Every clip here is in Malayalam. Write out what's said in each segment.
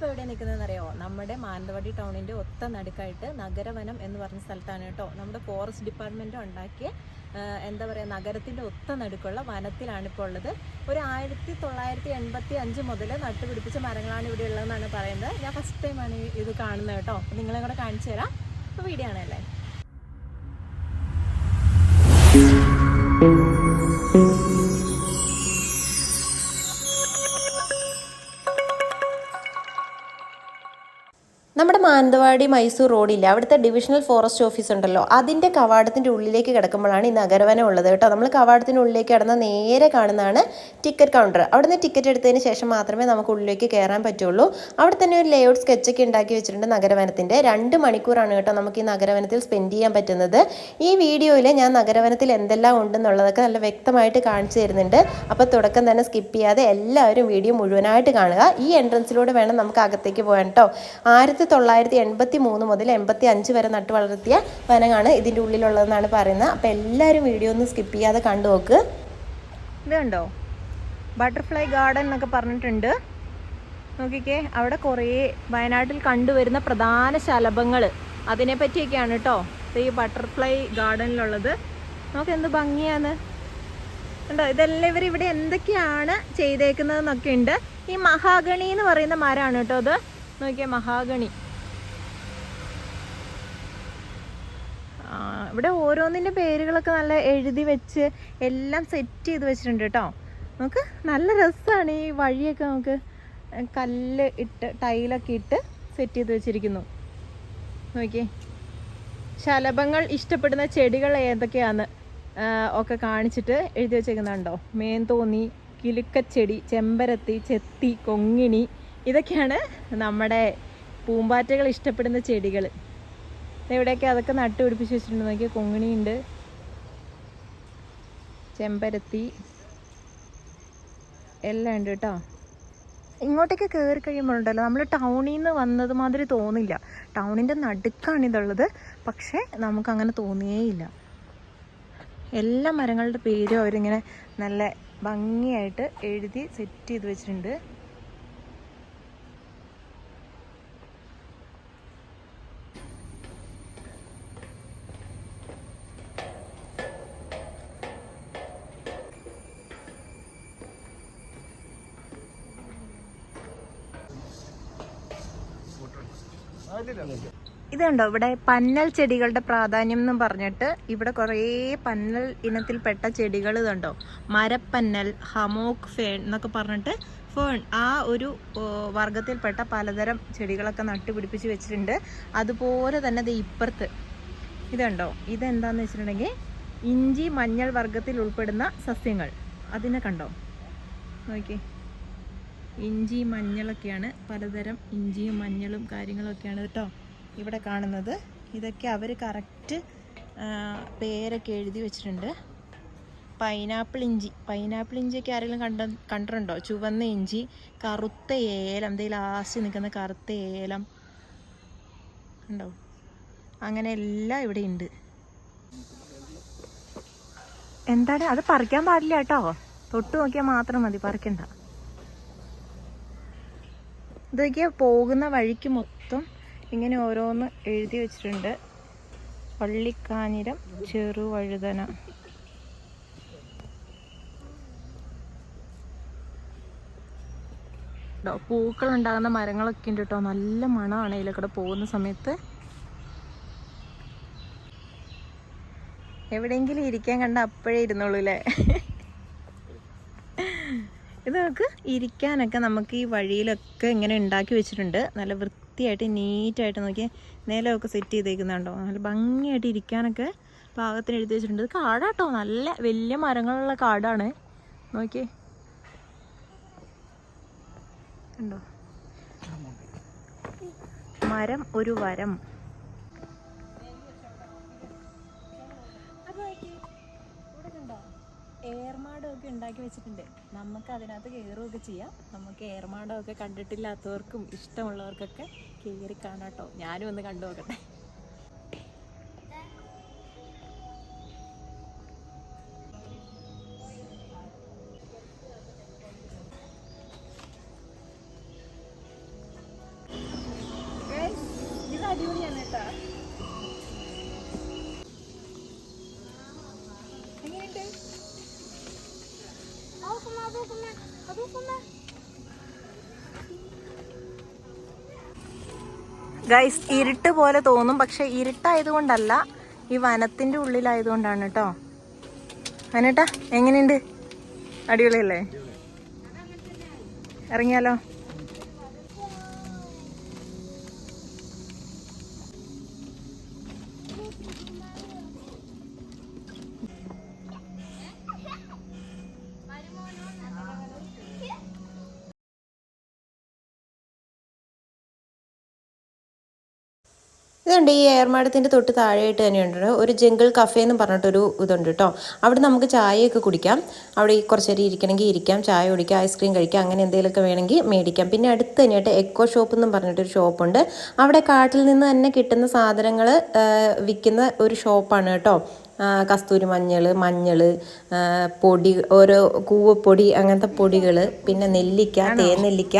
ഞാനിപ്പോൾ എവിടെ നിൽക്കുന്നതെന്ന് അറിയോ നമ്മുടെ മാനന്തവാടി ടൗണിന്റെ ഒത്ത നടുക്കായിട്ട് നഗരവനം എന്ന് പറഞ്ഞ സ്ഥലത്താണ് കേട്ടോ. നമ്മുടെ ഫോറസ്റ്റ് ഡിപ്പാർട്ട്മെന്റ് ഉണ്ടാക്കിയ എന്താ പറയുക നഗരത്തിന്റെ ഒത്ത നടുക്കുള്ള വനത്തിലാണ് ഇപ്പോൾ ഉള്ളത്. ഒരു ആയിരത്തി തൊള്ളായിരത്തി എൺപത്തി അഞ്ച് മുതൽ നട്ടുപിടിപ്പിച്ച മരങ്ങളാണ് ഇവിടെ ഉള്ളതെന്നാണ് പറയുന്നത്. ഞാൻ ഫസ്റ്റ് ടൈമാണ് ഇത് കാണുന്നത് കേട്ടോ. നിങ്ങളെ കൂടെ കാണിച്ചു തരാം. അപ്പോൾ വീഡിയോ ആണല്ലേ നമ്മുടെ മാനന്തവാടി മൈസൂർ റോഡില്ല അവിടുത്തെ ഡിവിഷണൽ ഫോറസ്റ്റ് ഓഫീസ് ഉണ്ടല്ലോ അതിന്റെ കവാടത്തിന്റെ ഉള്ളിലേക്ക് കിടക്കുമ്പോഴാണ് ഈ നഗരവനം ഉള്ളത് കേട്ടോ. നമ്മൾ കവാടത്തിന്റെ ഉള്ളിലേക്ക് കിടന്ന നേരെ കാണുന്നതാണ് ടിക്കറ്റ് കൗണ്ടർ. അവിടുന്ന് ടിക്കറ്റ് എടുത്തതിന് ശേഷം മാത്രമേ നമുക്ക് ഉള്ളിലേക്ക് കയറാൻ പറ്റുള്ളൂ. അവിടെ തന്നെ ഒരു ലേഔട്ട് സ്കെച്ചൊക്കെ ഉണ്ടാക്കി വെച്ചിട്ടുണ്ട് നഗരവനത്തിന്റെ രണ്ട് മണിക്കൂറാണ് കേട്ടോ നമുക്ക് ഈ നഗരവനത്തിൽ സ്പെൻഡ് ചെയ്യാൻ പറ്റുന്നത്. ഈ വീഡിയോയിൽ ഞാൻ നഗരവനത്തിൽ എന്തെല്ലാം ഉണ്ടെന്നുള്ളതൊക്കെ നല്ല വ്യക്തമായിട്ട് കാണിച്ചു തരുന്നുണ്ട്. അപ്പോൾ തുടക്കം തന്നെ സ്കിപ്പ് ചെയ്യാതെ എല്ലാവരും വീഡിയോ മുഴുവനായിട്ട് കാണുക. ഈ എൻട്രൻസിലൂടെ വേണം നമുക്ക് അകത്തേക്ക് പോകാൻ കേട്ടോ. ആയിരത്തി തൊള്ളായിരത്തി എൺപത്തി മൂന്ന് മുതൽ എൺപത്തി അഞ്ച് വരെ നട്ടു വളർത്തിയ വനമാണ് ഇതിന്റെ ഉള്ളിലുള്ളതെന്നാണ് പറയുന്നത്. അപ്പോൾ എല്ലാവരും വീഡിയോ ഒന്ന് സ്കിപ്പ് ചെയ്യാതെ കണ്ടു നോക്ക്. ഇതുണ്ടോ ബട്ടർഫ്ലൈ ഗാർഡൻ എന്നൊക്കെ പറഞ്ഞിട്ടുണ്ട്. നോക്കിക്കേ അവിടെ കുറേ വയനാട്ടിൽ കണ്ടുവരുന്ന പ്രധാന ശലഭങ്ങൾ. അതിനെ പറ്റിയൊക്കെയാണ് കേട്ടോ ഈ ബട്ടർഫ്ലൈ ഗാർഡനിലുള്ളത് നമുക്ക് എന്ത് ഭംഗിയാണ്. ഉണ്ടോ ഇതെല്ലാം ഇവർ ഇവിടെ എന്തൊക്കെയാണ് ചെയ്തേക്കുന്നതെന്നൊക്കെ ഉണ്ട്. ഈ മഹാഗണി എന്ന് പറയുന്ന മരമാണ് കേട്ടോ അത്. നോക്കിയേ മഹാഗണി. ഇവിടെ ഓരോന്നിന്റെ പേരുകളൊക്കെ നല്ല എഴുതി വെച്ച് എല്ലാം സെറ്റ് ചെയ്ത് വെച്ചിട്ടുണ്ട് കേട്ടോ നമുക്ക് നല്ല രസമാണ് ഈ വഴിയൊക്കെ നമുക്ക് കല്ല് ഇട്ട് ടൈലൊക്കെ ഇട്ട് സെറ്റ് ചെയ്ത് വെച്ചിരിക്കുന്നു. നോക്കി ശലഭങ്ങൾ ഇഷ്ടപ്പെടുന്ന ചെടികൾ ഏതൊക്കെയാന്ന് ഒക്കെ കാണിച്ചിട്ട് എഴുതി വെച്ചേക്കുന്നുണ്ടോ? മേന്തോന്നി കിലുക്കച്ചെടി ചെമ്പരത്തി ചെത്തി കൊങ്ങിണി ഇതൊക്കെയാണ് നമ്മുടെ പൂമ്പാറ്റകൾ ഇഷ്ടപ്പെടുന്ന ചെടികൾ. ഇവിടെയൊക്കെ അതൊക്കെ നട്ടു പിടിപ്പിച്ച് വെച്ചിട്ടുണ്ട്. നോക്കിയാൽ കൊങ്ങിണിയുണ്ട്. ചെമ്പരത്തി. എല്ലാം ഉണ്ട് കേട്ടോ. ഇങ്ങോട്ടേക്ക് കയറി കഴിയുമ്പോഴുണ്ടല്ലോ നമ്മൾ ടൗണിൽ നിന്ന് വന്നത് മാതിരി തോന്നില്ല. ടൗണിന്റെ നടുക്കാണ് ഇതുള്ളത്. പക്ഷേ നമുക്കങ്ങനെ തോന്നിയേയില്ല. എല്ലാ മരങ്ങളുടെ പേരും അവരിങ്ങനെ നല്ല ഭംഗിയായിട്ട് എഴുതി സെറ്റ് ചെയ്ത് വെച്ചിട്ടുണ്ട്. ഇതുണ്ടോ? ഇവിടെ പന്നൽ ചെടികളുടെ പ്രാധാന്യം എന്ന് പറഞ്ഞിട്ട് ഇവിടെ കുറേ പന്നൽ ഇനത്തിൽപ്പെട്ട ചെടികൾ ഇതുണ്ടോ? മരപ്പന്നൽ ഹമോക്ക് ഫേൺ എന്നൊക്കെ പറഞ്ഞിട്ട് ഫേൺ ആ ഒരു വർഗത്തിൽപ്പെട്ട പലതരം ചെടികളൊക്കെ നട്ടുപിടിപ്പിച്ച് വെച്ചിട്ടുണ്ട്. അതുപോലെ തന്നെ ഇത് ഇപ്പുറത്ത് ഇതുണ്ടോ? ഇതെന്താന്ന് വെച്ചിട്ടുണ്ടെങ്കിൽ ഇഞ്ചി മഞ്ഞൾ വർഗത്തിൽ ഉൾപ്പെടുന്ന സസ്യങ്ങൾ. അതിനെ കണ്ടോ? നോക്കി. ഇഞ്ചി മഞ്ഞളൊക്കെയാണ് പലതരം ഇഞ്ചിയും മഞ്ഞളും കാര്യങ്ങളൊക്കെയാണ് കേട്ടോ. ഇവിടെ കാണുന്നത്. ഇതൊക്കെ അവർ കറക്റ്റ് പേരൊക്കെ എഴുതി വെച്ചിട്ടുണ്ട്. പൈനാപ്പിൾ ഇഞ്ചി. പൈനാപ്പിൾ ഇഞ്ചിയൊക്കെ ആരെങ്കിലും കണ്ട കണ്ടിട്ടുണ്ടോ? ചുവന്ന ഇഞ്ചി കറുത്ത ഏലം. ദേ ലാസ്റ്റ് നിൽക്കുന്ന കറുത്ത ഏലം. ഉണ്ടോ അങ്ങനെ എല്ലാം ഇവിടെ ഉണ്ട്. എന്താണ്? അത് പറിക്കാൻ പാടില്ല കേട്ടോ. തൊട്ട് നോക്കിയാൽ മാത്രം മതി. പറിക്കണ്ട. ഇതൊക്കെ പോകുന്ന വഴിക്ക് മൊത്തം ഇങ്ങനെ ഓരോന്ന് എഴുതി വെച്ചിട്ടുണ്ട്. പള്ളിക്കാനിരം ചെറുവഴുതന പൂക്കൾ ഉണ്ടാകുന്ന മരങ്ങളൊക്കെ ഉണ്ട് കേട്ടോ. നല്ല മണമാണ് ഇതിലൂടെ പോകുന്ന സമയത്ത്. എവിടെയെങ്കിലും ഇരിക്കാൻ കണ്ട അപ്പോഴേ ഇരുന്നുള്ളൂ അല്ലേ ഇത് നമുക്ക് ഇരിക്കാനൊക്കെ നമുക്ക് ഈ വഴിയിലൊക്കെ ഇങ്ങനെ ഉണ്ടാക്കി വെച്ചിട്ടുണ്ട്. നല്ല വൃത്തിയായിട്ട് നീറ്റായിട്ട് നോക്കി നിലമൊക്കെ സെറ്റ് ചെയ്തേക്കുന്നുണ്ടോ? നല്ല ഭംഗിയായിട്ട് ഇരിക്കാനൊക്കെ പാകത്തിന് എഴുതി വെച്ചിട്ടുണ്ട്. ഇത് കാടാട്ടോ. നല്ല വലിയ മരങ്ങളുള്ള കാടാണ്. നോക്കിയേ ഉണ്ടോ മരം ഒരു വരം. ഏർമാടമൊക്കെ ഉണ്ടാക്കി വെച്ചിട്ടുണ്ട്. നമുക്ക് അതിനകത്ത് കയറുകയൊക്കെ ചെയ്യാം. നമുക്ക് ഏർമാടമൊക്കെ കണ്ടിട്ടില്ലാത്തവർക്കും ഇഷ്ടമുള്ളവർക്കൊക്കെ കയറി കാണാട്ടോ ഞാനും ഒന്ന് കണ്ടു നോക്കട്ടെ ഗൈസ് ഇരുട്ട് പോലെ തോന്നും പക്ഷെ ഇരുട്ടായതുകൊണ്ടല്ല ഈ വനത്തിന്റെ ഉള്ളിലായതുകൊണ്ടാണ് കേട്ടോ അനേട്ടാ എങ്ങനെയുണ്ട്? അടിപൊളിയല്ലേ? ഇറങ്ങിയാലോ? ഇതുണ്ട് ഈ ഏർമാടത്തിന്റെ തൊട്ട് താഴെയായിട്ട് തന്നെ തന്നെയുണ്ട്. ഒരു ജംഗിൾ കഫേ എന്ന് പറഞ്ഞിട്ടൊരു ഇതുണ്ട് കേട്ടോ. അവിടെ നമുക്ക് ചായയൊക്കെ കുടിക്കാം. അവിടെ കുറച്ച് നേരം ഇരിക്കണമെങ്കിൽ ഇരിക്കാം. ചായ കുടിക്കാം ഐസ്ക്രീം കഴിക്കാം അങ്ങനെ എന്തെങ്കിലുമൊക്കെ വേണമെങ്കിൽ മേടിക്കാം. പിന്നെ അടുത്ത് തന്നെയായിട്ട് എക്കോ ഷോപ്പ് എന്നും പറഞ്ഞിട്ടൊരു ഷോപ്പുണ്ട് അവിടെ കാട്ടിൽ നിന്ന് തന്നെ കിട്ടുന്ന സാധനങ്ങൾ വിൽക്കുന്ന ഒരു ഷോപ്പാണ് കേട്ടോ. കസ്തൂരി മഞ്ഞൾ മഞ്ഞൾ പൊടി ഓരോ കൂവപ്പൊടി അങ്ങനത്തെ പൊടികൾ പിന്നെ നെല്ലിക്ക തേനെല്ലിക്ക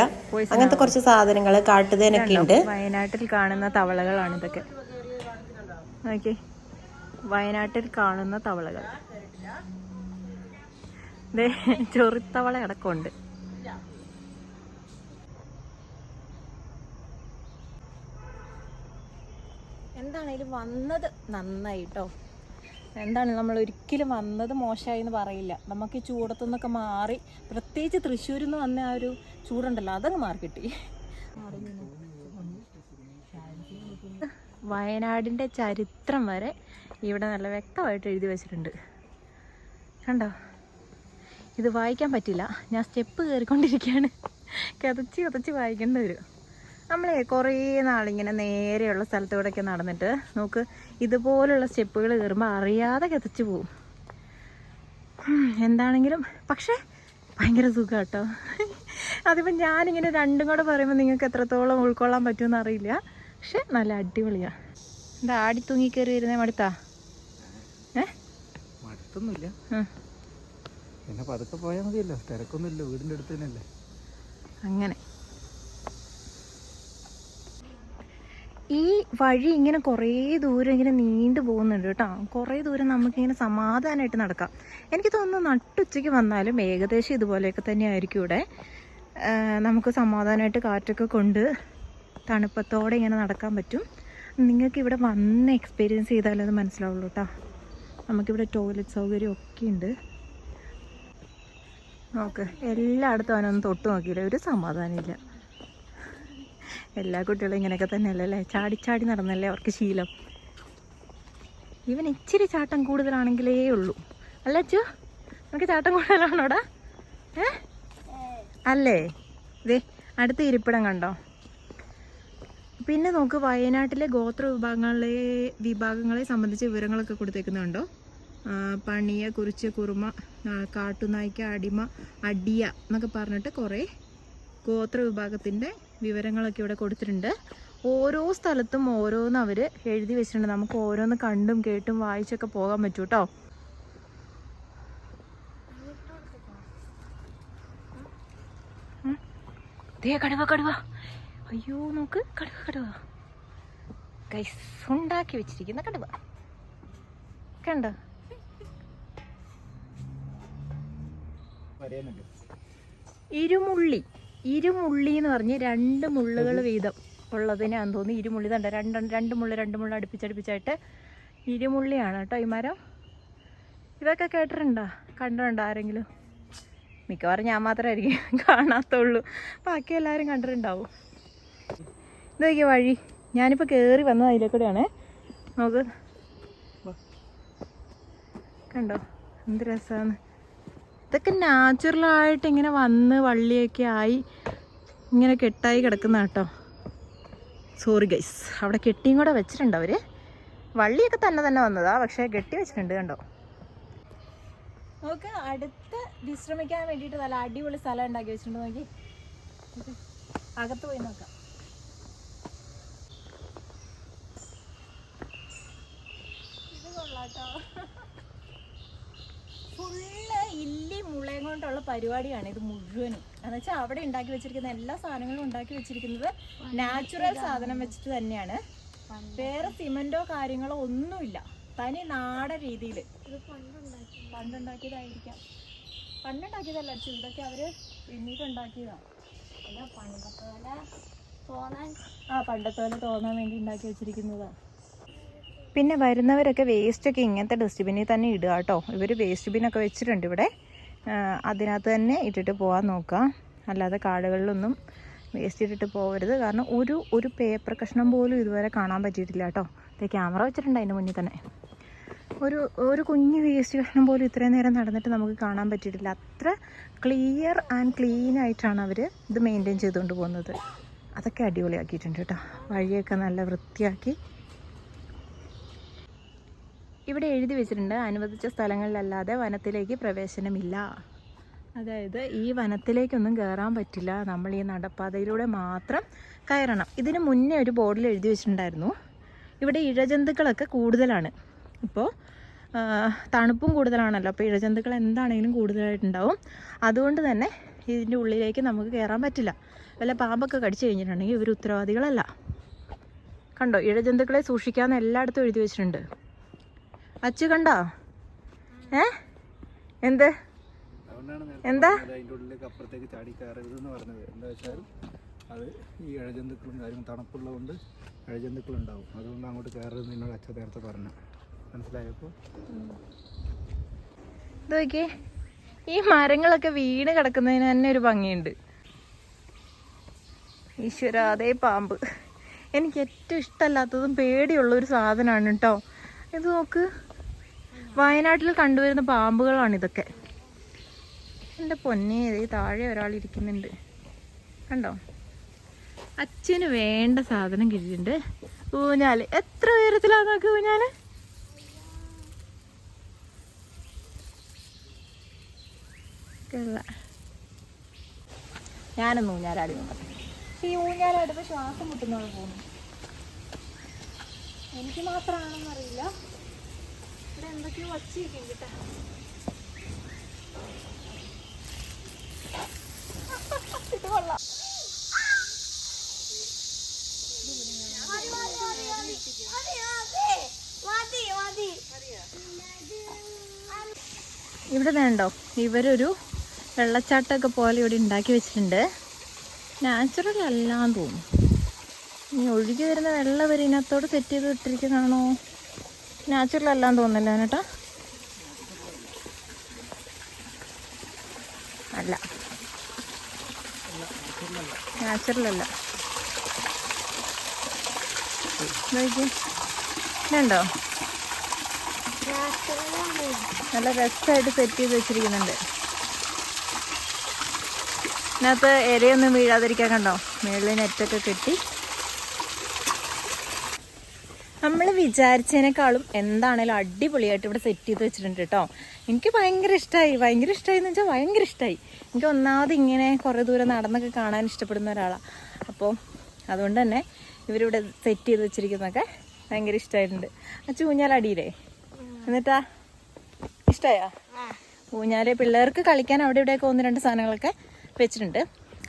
അങ്ങനത്തെ കുറച്ച് സാധനങ്ങൾ കാട്ടുതേനൊക്കെ ഉണ്ട്. വയനാട്ടിൽ കാണുന്ന തവളകളാണ് ഇതൊക്കെ. നോക്കി വയനാട്ടിൽ കാണുന്ന തവളകൾ. ദേ ചൊറിത്തവള അടക്കമുണ്ട്. എന്താണേലും വന്നത് നന്നായി കേട്ടോ എന്താണ് നമ്മൾ ഒരിക്കലും വന്നത് മോശമായി എന്ന് പറയില്ല. നമുക്ക് ഈ ചൂടത്തു നിന്നൊക്കെ മാറി പ്രത്യേകിച്ച് തൃശ്ശൂരിൽ നിന്ന് വന്ന ആ ഒരു ചൂടുണ്ടല്ലോ അതങ്ങ് മാറി കിട്ടി വയനാടിന്റെ ചരിത്രം വരെ ഇവിടെ നല്ല വ്യക്തമായിട്ട് എഴുതി വെച്ചിട്ടുണ്ട്. കണ്ടോ? ഇത് വായിക്കാൻ പറ്റില്ല. ഞാൻ സ്റ്റെപ്പ് കയറിക്കൊണ്ടിരിക്കുകയാണ്. കതച്ച് കതച്ച് വായിക്കേണ്ടി വരും. നമ്മളെ കുറേ നാളിങ്ങനെ നേരെയുള്ള സ്ഥലത്തൂടെയൊക്കെ നടന്നിട്ട് നമുക്ക് ഇതുപോലുള്ള സ്റ്റെപ്പുകൾ കയറുമ്പോൾ അറിയാതെ കിതച്ച് പോവും. എന്താണെങ്കിലും പക്ഷേ ഭയങ്കര സുഖം കേട്ടോ അതിപ്പം ഞാനിങ്ങനെ രണ്ടും കൂടെ പറയുമ്പോൾ നിങ്ങൾക്ക് എത്രത്തോളം ഉൾക്കൊള്ളാൻ പറ്റുമെന്ന് അറിയില്ല. പക്ഷെ നല്ല അടിപൊളിയാണ് എന്താ ആടി തൂങ്ങി കയറി വരുന്നേ മടുത്താ? ഏ? മടുത്തൊന്നുമില്ല. പിന്നെ പതുക്കെ പോയാൽ മതിയല്ലോ. തിരക്കൊന്നുമില്ല. വീടിന്റെ അടുത്ത് തന്നെയല്ലേ? അങ്ങനെ. ഈ വഴി ഇങ്ങനെ കുറേ ദൂരം ഇങ്ങനെ നീണ്ടു പോകുന്നുണ്ട് കേട്ടോ. കുറേ ദൂരം നമുക്കിങ്ങനെ സമാധാനമായിട്ട് നടക്കാം. എനിക്ക് തോന്നുന്നു നട്ടുച്ചയ്ക്ക് വന്നാലും ഏകദേശം ഇതുപോലെയൊക്കെ തന്നെയായിരിക്കും ഇവിടെ. നമുക്ക് സമാധാനമായിട്ട് കാറ്റൊക്കെ കൊണ്ട് തണുപ്പത്തോടെ ഇങ്ങനെ നടക്കാൻ പറ്റും. നിങ്ങൾക്ക് ഇവിടെ വന്ന് എക്സ്പീരിയൻസ് ചെയ്താലേ അത് മനസ്സിലാവുള്ളൂ കേട്ടോ. നമുക്കിവിടെ ടോയ്ലറ്റ് സൗകര്യം ഒക്കെ ഉണ്ട്. നോക്ക് എല്ലായിടത്തും അവനൊന്നും തൊട്ട് നോക്കിയില്ല. ഒരു സമാധാനമില്ല എല്ലാ കുട്ടികളും ഇങ്ങനെയൊക്കെ തന്നെയല്ലേ അല്ലേ? ചാടി ചാടി നടന്നല്ലേ അവർക്ക് ശീലം? ഇവൻ ഇച്ചിരി ചാട്ടം കൂടുതലാണെങ്കിലേ ഉള്ളൂ. അല്ല അച്ചു? നമുക്ക് ചാട്ടം കൂടുതലാണോടാ? ഏ? അല്ലേ? ദേ അടുത്ത ഇരിപ്പിടം കണ്ടോ? പിന്നെ നോക്ക് വയനാട്ടിലെ ഗോത്ര വിഭാഗങ്ങളെ വിഭാഗങ്ങളെ സംബന്ധിച്ച് വിവരങ്ങളൊക്കെ കൊടുത്തേക്കുന്നുണ്ടോ? പണിയ കുറിച്ച് കുറുമ കാട്ടുനായ്ക്ക അടിമ അടിയ എന്നൊക്കെ പറഞ്ഞിട്ട് കുറേ ഗോത്ര വിഭാഗത്തിന്റെ വിവരങ്ങളൊക്കെ ഇവിടെ കൊടുത്തിട്ടുണ്ട്. ഓരോ സ്ഥലത്തും ഓരോന്ന് അവർ എഴുതി വെച്ചിട്ടുണ്ട്. നമുക്ക് ഓരോന്ന് കണ്ടും കേട്ടും വായിച്ചൊക്കെ പോകാൻ പറ്റൂ കേട്ടോ ദേ കടുവ കടുവ. അയ്യോ നോക്ക്. കടുവ കടുവ. ഗൈസ് ഉണ്ടാക്കി വെച്ചിരിക്കുന്ന കടുവ. കണ്ടോ? ഇരുമുള്ളി. ഇരുമുള്ളി എന്ന് പറഞ്ഞ് രണ്ട് മുള്ളുകൾ വീതം ഉള്ളതിനാന്ന് തോന്നി ഇരുമുള്ളി തണ്ട രണ്ട് രണ്ട് മുള്ളി രണ്ട് മുള്ള അടുപ്പിച്ചടുപ്പിച്ചായിട്ട് ഇരുമുള്ളിയാണ് കേട്ടോ ഈ മരം. ഇതൊക്കെ കേട്ടിട്ടുണ്ടോ? കണ്ടിട്ടുണ്ടോ ആരെങ്കിലും? മിക്കവാറും ഞാൻ മാത്രമായിരിക്കും കാണാത്തുള്ളൂ. ബാക്കി എല്ലാവരും കണ്ടിട്ടുണ്ടാവും. ഇതൊക്കെ വഴി. ഞാനിപ്പോൾ കയറി വന്നത് അതിലെ കൂടെയാണ്. നോക്ക്. കണ്ടോ? എന്ത് രസമാണ് ഇതൊക്കെ നാച്ചുറലായിട്ട് ഇങ്ങനെ വന്ന് വള്ളിയൊക്കെ ആയി ഇങ്ങനെ കെട്ടായി കിടക്കുന്ന കേട്ടോ. സോറി ഗൈസ് അവിടെ കെട്ടിയും കൂടെ വെച്ചിട്ടുണ്ട് അവർ. വള്ളിയൊക്കെ തന്നെ തന്നെ വന്നതാ. പക്ഷേ കെട്ടി വെച്ചിട്ടുണ്ട് കണ്ടോ? നോക്ക് അടുത്ത് വിശ്രമിക്കാൻ വേണ്ടിയിട്ട് നല്ല അടിപൊളി സ്ഥലം ഉണ്ടാക്കി വെച്ചിട്ടുണ്ട് നോക്ക്. അകത്ത് പോയി നോക്കാം. ഇത് കൊള്ളാട്ടോ ഫുള്ള് ഇല്ലി മുളയും കൊണ്ടുള്ള പരിപാടിയാണ് ഇത് മുഴുവനും. എന്ന് വെച്ചാൽ അവിടെ ഉണ്ടാക്കി വെച്ചിരിക്കുന്ന എല്ലാ സാധനങ്ങളും ഉണ്ടാക്കി വെച്ചിരിക്കുന്നത് നാച്ചുറൽ സാധനം വെച്ചിട്ട് തന്നെയാണ്. വേറെ സിമെന്റോ കാര്യങ്ങളോ ഒന്നുമില്ല. തനി നാടൻ രീതിയിൽ പണ്ടുണ്ടാക്കിയതായിരിക്കാം. പണ്ടുണ്ടാക്കിയതല്ല ഇതൊക്കെ അവർ പിന്നീട് ഉണ്ടാക്കിയതാണ് ആ പണ്ടത്തെ പോലെ തോന്നാൻ വേണ്ടി ഉണ്ടാക്കി വെച്ചിരിക്കുന്നതാ. പിന്നെ വരുന്നവരൊക്കെ വേസ്റ്റൊക്കെ ഇങ്ങനത്തെ ഡസ്റ്റ്ബിന്നിൽ തന്നെ ഇടുക കേട്ടോ. ഇവർ വേസ്റ്റ് ബിന്നൊക്കെ വെച്ചിട്ടുണ്ട് ഇവിടെ. അതിനകത്ത് തന്നെ ഇട്ടിട്ട് പോകാൻ നോക്കുക. അല്ലാതെ കാടുകളിലൊന്നും വേസ്റ്റ് ഇട്ടിട്ട് പോകരുത് കാരണം ഒരു ഒരു പേപ്പർ കഷ്ണം പോലും ഇതുവരെ കാണാൻ പറ്റിയിട്ടില്ല കേട്ടോ. ഇത് ക്യാമറ വെച്ചിട്ടുണ്ട് അതിന്റെ മുന്നിൽ തന്നെ. ഒരു ഒരു കുഞ്ഞ് വേസ്റ്റ് കഷ്ണം പോലും ഇത്രയും നേരം നടന്നിട്ട് നമുക്ക് കാണാൻ പറ്റിയിട്ടില്ല. അത്ര ക്ലിയർ ആൻഡ് ക്ലീൻ ആയിട്ടാണ് അവർ ഇത് മെയിന്റെയിൻ ചെയ്തുകൊണ്ട് പോകുന്നത്. അതൊക്കെ അടിപൊളിയാക്കിയിട്ടുണ്ട് കേട്ടോ. വഴിയൊക്കെ നല്ല വൃത്തിയാക്കി ഇവിടെ എഴുതി വെച്ചിട്ടുണ്ട് അനുവദിച്ച സ്ഥലങ്ങളിലല്ലാതെ വനത്തിലേക്ക് പ്രവേശനമില്ല. അതായത് ഈ വനത്തിലേക്കൊന്നും കയറാൻ പറ്റില്ല. നമ്മൾ ഈ നടപ്പാതയിലൂടെ മാത്രം കയറണം. ഇതിന് മുന്നേ ഒരു ബോർഡിൽ എഴുതി വെച്ചിട്ടുണ്ടായിരുന്നു. ഇവിടെ ഇഴജന്തുക്കളൊക്കെ കൂടുതലാണ്. ഇപ്പോൾ തണുപ്പും കൂടുതലാണല്ലോ. അപ്പോൾ ഇഴജന്തുക്കൾ എന്താണെങ്കിലും കൂടുതലായിട്ടുണ്ടാവും. അതുകൊണ്ട് തന്നെ ഇതിന്റെ ഉള്ളിലേക്ക് നമുക്ക് കയറാൻ പറ്റില്ല. വല്ല പാമ്പൊക്കെ കടിച്ചു കഴിഞ്ഞിട്ടുണ്ടെങ്കിൽ ഇവർ ഉത്തരവാദികളല്ല. കണ്ടോ? ഇഴജന്തുക്കളെ സൂക്ഷിക്കാമെന്ന് എല്ലായിടത്തും എഴുതി വെച്ചിട്ടുണ്ട്. അച്ചു കണ്ടോ? ഏ? എന്ത്? എന്താ? അപ്പുറത്തേക്ക് ചാടി കയറരുതെന്ന് പറഞ്ഞത്. എന്താ വെച്ചാൽ അത് ഈ ഇഴജന്തുക്കളും കാര്യങ്ങളും തണുപ്പുള്ളതുകൊണ്ട് ഇഴജന്തുക്കളുണ്ടാവും. അതുകൊണ്ട് അങ്ങോട്ട് കയറരുത് എന്നോട് അച്ഛൻ നേരത്തെ പറഞ്ഞു. മനസ്സിലായപ്പോൾ നോക്കിയേ. ഈ മരങ്ങളൊക്കെ വീണ് കിടക്കുന്നതിന് തന്നെ ഒരു ഭംഗിയുണ്ട്. ഈശ്വര അതേ പാമ്പ്. എനിക്ക് ഏറ്റവും ഇഷ്ടമല്ലാത്തതും പേടിയുള്ള ഒരു സാധനമാണ് കേട്ടോ. ഇത് നോക്ക്. വയനാട്ടിൽ കണ്ടുവരുന്ന പാമ്പുകളാണ് ഇതൊക്കെ. എന്റെ പൊന്നേത് ദേ താഴെ ഒരാൾ ഇരിക്കുന്നുണ്ട്. കണ്ടോ? അച്ഛന് വേണ്ട സാധനം കിട്ടിയിട്ടുണ്ട്. ഊഞ്ഞാൽ. എത്ര ഉയരത്തിലാ നോക്ക് ഊഞ്ഞാൽ. ഞാനൊന്ന് ഊഞ്ഞാലാടി നോക്കാം ഈ ഊഞ്ഞാലാടുമ്പോൾ ശ്വാസം മുട്ടുന്നവർ പോകുന്നു. എനിക്ക് മാത്രമാണെന്നറിയില്ല ഇവിടെ എന്തൊക്കെയോ വച്ചിരിക്കും കേട്ടാ ഇവിടെ വേണ്ടോ ഇവരൊരു വെള്ളച്ചാട്ടമൊക്കെ പോലെ ഇവിടെ ഉണ്ടാക്കി വെച്ചിട്ടുണ്ട്. നാച്ചുറൽ അല്ലാന്ന് തോന്നുന്നു. ഇനി ഒഴുകി വരുന്ന വെള്ളം ഇതിനകത്തോട് സെറ്റ് ചെയ്ത് ഇട്ടിരിക്കുന്നതാണോ? നാച്ചുറൽ അല്ലാന്ന് തോന്നുന്നില്ല അതിനേട്ടാ അല്ല. നാച്ചുറൽ അല്ല. നല്ല രസമായിട്ട് സെറ്റ് ചെയ്ത് വെച്ചിരിക്കുന്നുണ്ട്. ഇതിനകത്ത് ഇരയൊന്നും വീഴാതിരിക്കാൻ കണ്ടോ? മേളിൽ നെറ്റൊക്കെ കെട്ടി. നമ്മൾ വിചാരിച്ചതിനേക്കാളും എന്താണേലും അടിപൊളിയായിട്ട് ഇവിടെ സെറ്റ് ചെയ്ത് വെച്ചിട്ടുണ്ട് കേട്ടോ എനിക്ക് ഭയങ്കര ഇഷ്ടമായി ഭയങ്കര ഇഷ്ടമായി എന്ന് വെച്ചാൽ ഭയങ്കര ഇഷ്ടമായി എനിക്ക് ഒന്നാമത് ഇങ്ങനെ കുറേ ദൂരം നടന്നൊക്കെ കാണാൻ ഇഷ്ടപ്പെടുന്ന ഒരാളാണ് അപ്പോൾ അതുകൊണ്ട് തന്നെ ഇവരിവിടെ സെറ്റ് ചെയ്ത് വെച്ചിരിക്കുന്നതൊക്കെ ഭയങ്കര ഇഷ്ടമായിട്ടുണ്ട് ആ ഊഞ്ഞാലടിയില്ലേ എന്നിട്ടാ? ഇഷ്ടമായോ ഊഞ്ഞാൽ പിള്ളേർക്ക് കളിക്കാൻ അവിടെ ഇവിടെയൊക്കെ ഒന്ന് രണ്ട് സാധനങ്ങളൊക്കെ വെച്ചിട്ടുണ്ട്.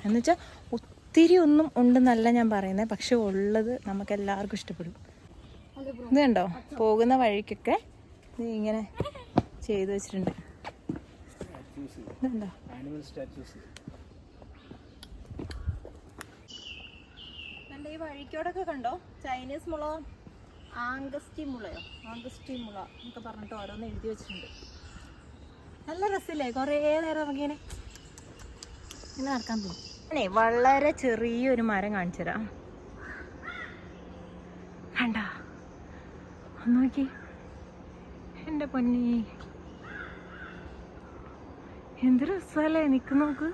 എന്നുവെച്ചാൽ ഒത്തിരി ഒന്നും ഉണ്ടെന്നല്ല ഞാൻ പറയുന്നത് പക്ഷെ ഉള്ളത് നമുക്ക് എല്ലാവർക്കും ഇഷ്ടപ്പെടും. ഇത് കണ്ടോ പോകുന്ന വഴിക്കൊക്കെ നീ ഇങ്ങനെ ചെയ്തു വെച്ചിട്ടുണ്ട്. ഇതുണ്ടോ? ഈ വഴിക്കോടൊക്കെ കണ്ടോ? ചൈനീസ് മുള ആംഗസ്റ്റി മുളയോ? ആംഗസ്റ്റി മുള എന്നൊക്കെ പറഞ്ഞിട്ട് ഓരോന്ന് എഴുതി വെച്ചിട്ടുണ്ട്. നല്ല രസമില്ലേ? കുറേ നേരം നമുക്കിങ്ങനെ ഇങ്ങനെ നടക്കാൻ തോന്നും. ഞാനേ വളരെ ചെറിയൊരു മരം കാണിച്ചു തരാം കണ്ട? നോക്കി. എന്റെ പൊന്നി. എന്ത് രസമല്ലേ നിൽക്ക് നോക്ക്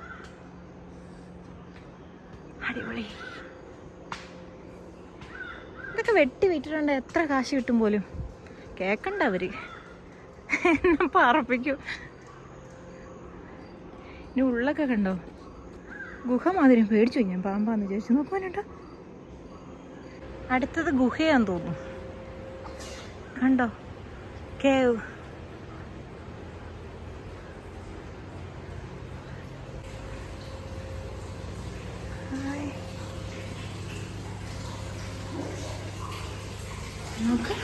അടിപൊളി. ഇതൊക്കെ വെട്ടി വിറ്റിട്ടുണ്ട്. എത്ര കാശ് കിട്ടും പോലും? കേക്കണ്ട അവർ. പാറപ്പിക്കും ഇനി ഉള്ളൊക്കെ കണ്ടോ? ഗുഹ മാതിരി പേടിച്ചു ഞാൻ പാമ്പാന്ന് ചോദിച്ചു നോക്കുവാനുണ്ടോ അടുത്തത് ഗുഹയാന്ന് തോന്നുന്നു. കണ്ടോ? കേവ്. നോക്ക്.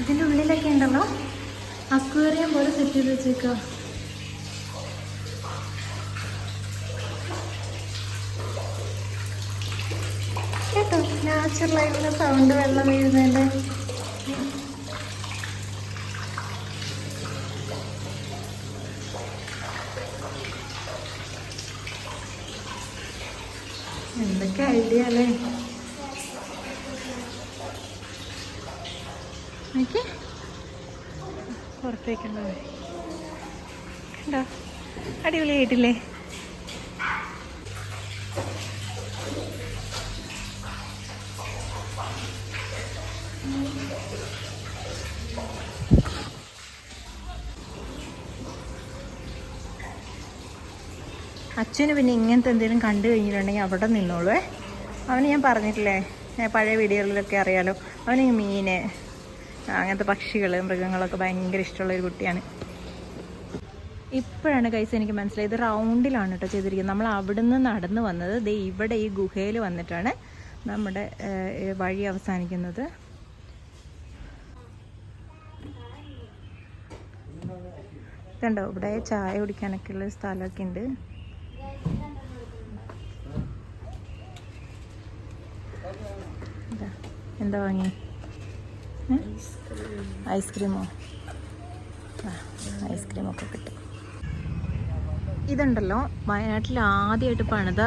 ഇതിന്റെ ഉള്ളിലൊക്കെ ഉണ്ടല്ലോ. അക്വേറിയം പോലെ സെറ്റ് ചെയ്ത് വെച്ചേക്കോ കേട്ടോ? നാച്ചുറലായിട്ടുള്ള സൗണ്ട് വെള്ളം വീഴുന്നതിന്റെ എന്തൊക്കെ ഐഡിയ അല്ലേ? നോക്കി പുറത്തേക്കുണ്ടോ കണ്ടോ? അടിപൊളിയായിട്ടില്ലേ? അച്ഛന് പിന്നെ ഇങ്ങനത്തെ എന്തെങ്കിലും കണ്ടു കഴിഞ്ഞിട്ടുണ്ടെങ്കിൽ അവിടെ നിന്നോളൂ അവന് ഞാൻ പറഞ്ഞിട്ടില്ലേ പഴയ വീഡിയോകളിലൊക്കെ അറിയാലോ. അവന് മീന് അങ്ങനത്തെ പക്ഷികൾ മൃഗങ്ങളൊക്കെ ഭയങ്കര ഇഷ്ടമുള്ള ഒരു കുട്ടിയാണ്. ഇപ്പോഴാണ് കൈസ് എനിക്ക് മനസ്സിലായത് റൗണ്ടിലാണ് കേട്ടോ ചെയ്തിരിക്കുന്നത്. നമ്മൾ അവിടുന്ന് നടന്നു വന്നത് ദേ ഇവിടെ ഈ ഗുഹയിൽ വന്നിട്ടാണ് നമ്മുടെ വഴി അവസാനിക്കുന്നത്. കണ്ടോ ഇവിടെ ചായ കുടിക്കാനൊക്കെ ഉള്ള സ്ഥലമൊക്കെ ഉണ്ട് ഇതാ, എന്താ വാങ്ങി? ഐസ്ക്രീമോ? ഐസ്ക്രീമൊക്കെ കിട്ടും. ഇതുണ്ടല്ലോ വയനാട്ടിൽ ആദ്യമായിട്ട് പണിത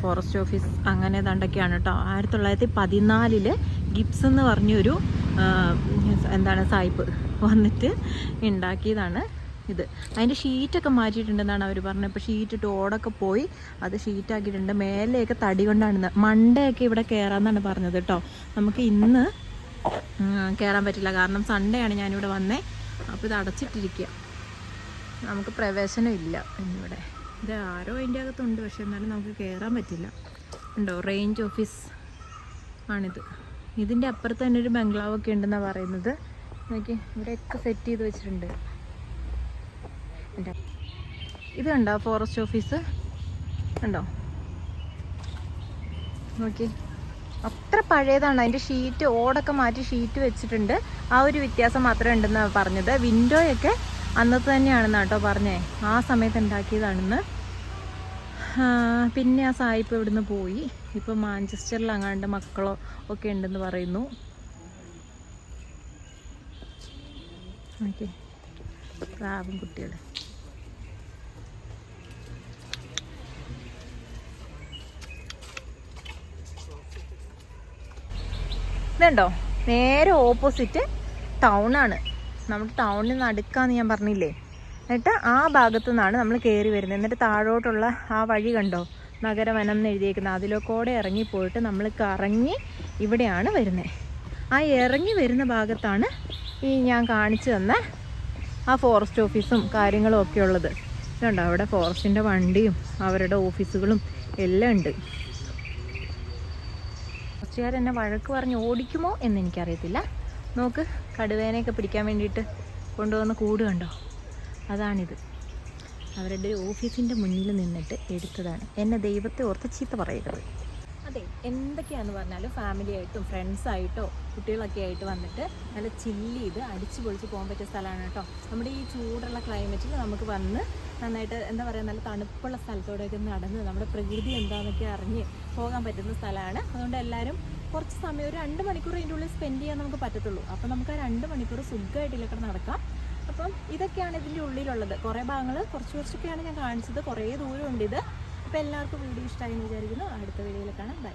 ഫോറസ്റ്റ് ഓഫീസ് അങ്ങനെ ദണ്ടൊക്കെയാണ് കേട്ടോ. ആയിരത്തി തൊള്ളായിരത്തി പതിനാലിൽ ഗിബ്സ് എന്ന് പറഞ്ഞൊരു എന്താണ് സായിപ്പ് വന്നിട്ട് ഉണ്ടാക്കിയതാണ്. ഇത്. അതിന്റെ ഷീറ്റൊക്കെ മാറ്റിയിട്ടുണ്ടെന്നാണ് അവർ പറഞ്ഞത്. ഇപ്പോൾ ഷീറ്റ് ഇട്ട് ഓടൊക്കെ പോയി അത് ഷീറ്റാക്കിയിട്ടുണ്ട് മേലെയൊക്കെ തടി കൊണ്ടാണ് മണ്ടയൊക്കെ ഇവിടെ കയറാമെന്നാണ് പറഞ്ഞത് കേട്ടോ. നമുക്ക് ഇന്ന് കയറാൻ പറ്റില്ല. കാരണം സൺഡേ ആണ് ഞാനിവിടെ വന്നേ. അപ്പോൾ ഇത് അടച്ചിട്ടിരിക്കുക നമുക്ക് പ്രവേശനം ഇല്ല ഇന്നിവിടെ. ഇത് ആരോ അതിന്റെ അകത്തുണ്ട്. പക്ഷെ എന്നാലും നമുക്ക് കയറാൻ പറ്റില്ല. ഉണ്ടോ? റേഞ്ച് ഓഫീസ് ആണിത്. ഇതിന്റെ അപ്പുറത്ത് തന്നെ ഒരു ബംഗ്ലാവൊക്കെ ഉണ്ടെന്നാണ് പറയുന്നത്. നോക്കി ഇവിടെയൊക്കെ സെറ്റ് ചെയ്ത് വെച്ചിട്ടുണ്ട്. ഇതാ. കണ്ടോ ഫോറസ്റ്റ് ഓഫീസ് കണ്ടോ? നോക്കി. അത്ര പഴയതാണ്. അതിന്റെ ഷീറ്റ് ഓടൊക്കെ മാറ്റി ഷീറ്റ് വെച്ചിട്ടുണ്ട്. ആ ഒരു വ്യത്യാസം മാത്രമേ ഉണ്ടെന്നാണ് പറഞ്ഞത്. വിൻഡോയൊക്കെ അന്നത്തെ തന്നെയാണെന്ന് കേട്ടോ പറഞ്ഞേ. ആ സമയത്ത് ഉണ്ടാക്കിയതാണെന്ന്. പിന്നെ ആ സായിപ്പ് ഇവിടുന്ന് പോയി. ഇപ്പം മാഞ്ചസ്റ്ററിൽ അങ്ങാണ്ട് മക്കളോ ഒക്കെ ഉണ്ടെന്ന് പറയുന്നു. ഓക്കെ പ്രാവും കുട്ടികൾ ഇതുണ്ടോ? നേരെ ഓപ്പോസിറ്റ് ടൗൺ ആണ്. നമ്മുടെ ടൗണിൽ നിന്ന് അടുക്കാന്ന് ഞാൻ പറഞ്ഞില്ലേ? എന്നിട്ട് ആ ഭാഗത്തു നിന്നാണ് നമ്മൾ കയറി വരുന്നത്. എന്നിട്ട് താഴോട്ടുള്ള ആ വഴി കണ്ടോ? നഗരവനം എന്ന് എഴുതിയേക്കുന്നത് അതിലൊക്കെ ഇറങ്ങി പോയിട്ട് നമ്മൾ കറങ്ങി ഇവിടെയാണ് വരുന്നത് ആ ഇറങ്ങി വരുന്ന ഭാഗത്താണ് ഈ ഞാൻ കാണിച്ചു തന്ന ആ ഫോറസ്റ്റ് ഓഫീസും കാര്യങ്ങളും ഒക്കെ ഉള്ളത്. ഇതുണ്ടോ? അവിടെ ഫോറസ്റ്റിന്റെ വണ്ടിയും അവരുടെ ഓഫീസുകളും എല്ലാം ഉണ്ട്. ഫോറസ്റ്റുകാർ എന്നെ വഴക്ക് പറഞ്ഞ് ഓടിക്കുമോ എന്ന് എനിക്കറിയത്തില്ല. നോക്ക് കടുവേനെയൊക്കെ പിടിക്കാൻ വേണ്ടിയിട്ട് കൊണ്ടുവന്ന് കൂട് കണ്ടോ? അതാണിത്. അവരുടെ ഓഫീസിന്റെ മുന്നിൽ നിന്നിട്ട് എടുത്തതാണ്. എന്നെ ദൈവത്തെ ഓർത്ത് ചീത്ത പറയരുത്. അതെ എന്തൊക്കെയാന്ന് പറഞ്ഞാലും ഫാമിലി ആയിട്ടും ഫ്രണ്ട്സ് ആയിട്ടോ കുട്ടികളൊക്കെ ആയിട്ട് വന്നിട്ട് നല്ല ചില്ല് ചെയ്ത് അടിച്ചു പൊളിച്ച് പോകാൻ പറ്റിയ സ്ഥലമാണ് കേട്ടോ. നമ്മുടെ ഈ ചൂടുള്ള ക്ലൈമറ്റിൽ നമുക്ക് വന്ന് നന്നായിട്ട് എന്താ പറയുക നല്ല തണുപ്പുള്ള സ്ഥലത്തോടെയൊക്കെ നടന്ന് നമ്മുടെ പ്രകൃതി എന്താണെന്നൊക്കെ അറിഞ്ഞ് പോകാൻ പറ്റുന്ന സ്ഥലമാണ്. അതുകൊണ്ട് എല്ലാവരും കുറച്ച് സമയം ഒരു രണ്ട് മണിക്കൂർ അതിന്റെ ഉള്ളിൽ സ്പെൻഡ് ചെയ്യാൻ നമുക്ക് പറ്റത്തുള്ളൂ. അപ്പോൾ നമുക്ക് ആ രണ്ട് മണിക്കൂർ സുഖമായിട്ട് ഇതിലൊക്കെ നടക്കാം. അപ്പം ഇതൊക്കെയാണ് ഇതിന്റെ ഉള്ളിലുള്ളത്. കുറേ ഭാഗങ്ങൾ കുറച്ച് കുറച്ചൊക്കെയാണ് ഞാൻ കാണിച്ചത്. കുറേ ദൂരമുണ്ട് ഇത്. അപ്പോൾ എല്ലാവർക്കും വീഡിയോ ഇഷ്ടമായി എന്ന് വിചാരിക്കുന്നു. അടുത്ത വീഡിയോയിൽ കാണാം. ബൈ.